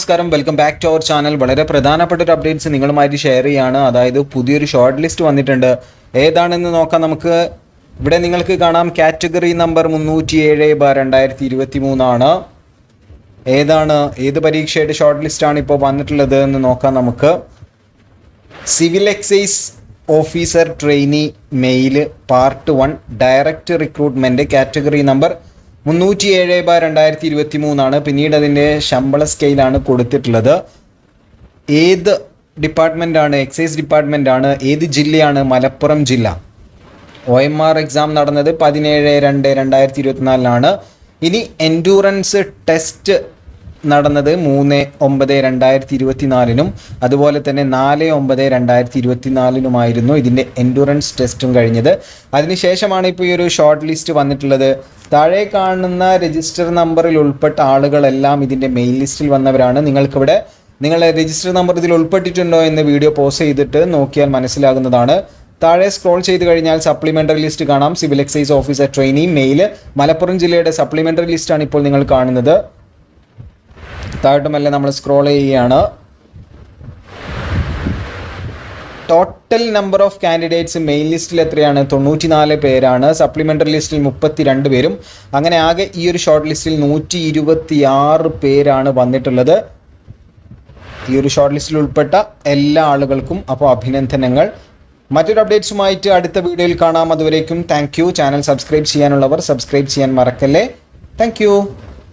നമസ്കാരം. Welcome back to our channel വളരെ പ്രധാനപ്പെട്ട ഒരു അപ്ഡേറ്റ്സ് നിങ്ങളുമായിട്ട് ഷെയർ ചെയ്യാണ്. അതായത് പുതിയൊരു ഷോർട്ട് ലിസ്റ്റ് വന്നിട്ടുണ്ട്. ഏതാണെന്ന് നോക്കാം നമുക്ക്. ഇവിടെ നിങ്ങൾക്ക് കാണാം. കാറ്റഗറി നമ്പർ മുന്നൂറ്റി ഏഴ് ബാർ രണ്ടായിരത്തി ഇരുപത്തി മൂന്നാണ് ഏതാണ്? ഏത് പരീക്ഷയുടെ ഷോർട്ട് ലിസ്റ്റാണ് ഇപ്പോൾ വന്നിട്ടുള്ളത് എന്ന് നോക്കാം നമുക്ക്. Civil excise officer trainee male part one direct recruitment category number മുന്നൂറ്റി ഏഴ് ബാർ രണ്ടായിരത്തി ഇരുപത്തി മൂന്നാണ് പിന്നീട് അതിന്റെ ശമ്പള സ്കെയിലാണ് കൊടുത്തിട്ടുള്ളത്. ഏത് ഡിപ്പാർട്ട്മെന്റാണ് എക്സൈസ് ഡിപ്പാർട്ട്മെന്റാണ് ഏത് ജില്ലയാണ് മലപ്പുറം ജില്ല? ഒ എം ആർ എക്സാം നടന്നത് പതിനേഴ് രണ്ട് രണ്ടായിരത്തി ഇരുപത്തിനാലിനാണ് ഇനി എൻഡൂറൻസ് ടെസ്റ്റ് നടന്നത് മൂന്ന് ഒമ്പത് രണ്ടായിരത്തി ഇരുപത്തിനാലിനും അതുപോലെ തന്നെ നാല് ഒമ്പത് രണ്ടായിരത്തി ഇരുപത്തിനാലിനുമായിരുന്നു ഇതിന്റെ എൻഡുറൻസ് ടെസ്റ്റും കഴിഞ്ഞത്. അതിനുശേഷമാണ് ഇപ്പോൾ ഈ ഒരു ഷോർട്ട് ലിസ്റ്റ് വന്നിട്ടുള്ളത്. താഴെ കാണുന്ന രജിസ്റ്റർ നമ്പറിൽ ഉൾപ്പെട്ട ആളുകളെല്ലാം ഇതിന്റെ മെയിൽ ലിസ്റ്റിൽ വന്നവരാണ്. നിങ്ങൾക്കിവിടെ നിങ്ങളെ രജിസ്റ്റർ നമ്പർ ഇതിൽ ഉൾപ്പെട്ടിട്ടുണ്ടോ എന്ന് വീഡിയോ പോസ് ചെയ്തിട്ട് നോക്കിയാൽ മനസ്സിലാകുന്നതാണ്. താഴെ സ്ക്രോൾ ചെയ്ത് കഴിഞ്ഞാൽ സപ്ലിമെന്ററി ലിസ്റ്റ് കാണാം. Civil excise officer trainee male Malappuram ജില്ലയുടെ സപ്ലിമെന്ററി ലിസ്റ്റാണ് ഇപ്പോൾ നിങ്ങൾ കാണുന്നത്. താഴോട്ടുമല്ല നമ്മൾ സ്ക്രോൾ ചെയ്യുകയാണ്? Total number of candidates main ലിസ്റ്റിൽ എത്രയാണ്? തൊണ്ണൂറ്റിനാല് പേരാണ്. സപ്ലിമെന്ററി ലിസ്റ്റിൽ മുപ്പത്തി രണ്ട് പേരും. അങ്ങനെ ആകെ ഈ ഒരു ഷോർട്ട് ലിസ്റ്റിൽ നൂറ്റി ഇരുപത്തി ആറ് പേരാണ് വന്നിട്ടുള്ളത്. ഈ ഒരു ഷോർട്ട് ലിസ്റ്റിൽ ഉൾപ്പെട്ട എല്ലാ ആളുകൾക്കും അപ്പോൾ അഭിനന്ദനങ്ങൾ. മറ്റൊരു അപ്ഡേറ്റ്സുമായിട്ട് അടുത്ത വീഡിയോയിൽ കാണാം. അതുവരേക്കും താങ്ക് ചാനൽ സബ്സ്ക്രൈബ് ചെയ്യാനുള്ളവർ സബ്സ്ക്രൈബ് ചെയ്യാൻ മറക്കല്ലേ. താങ്ക്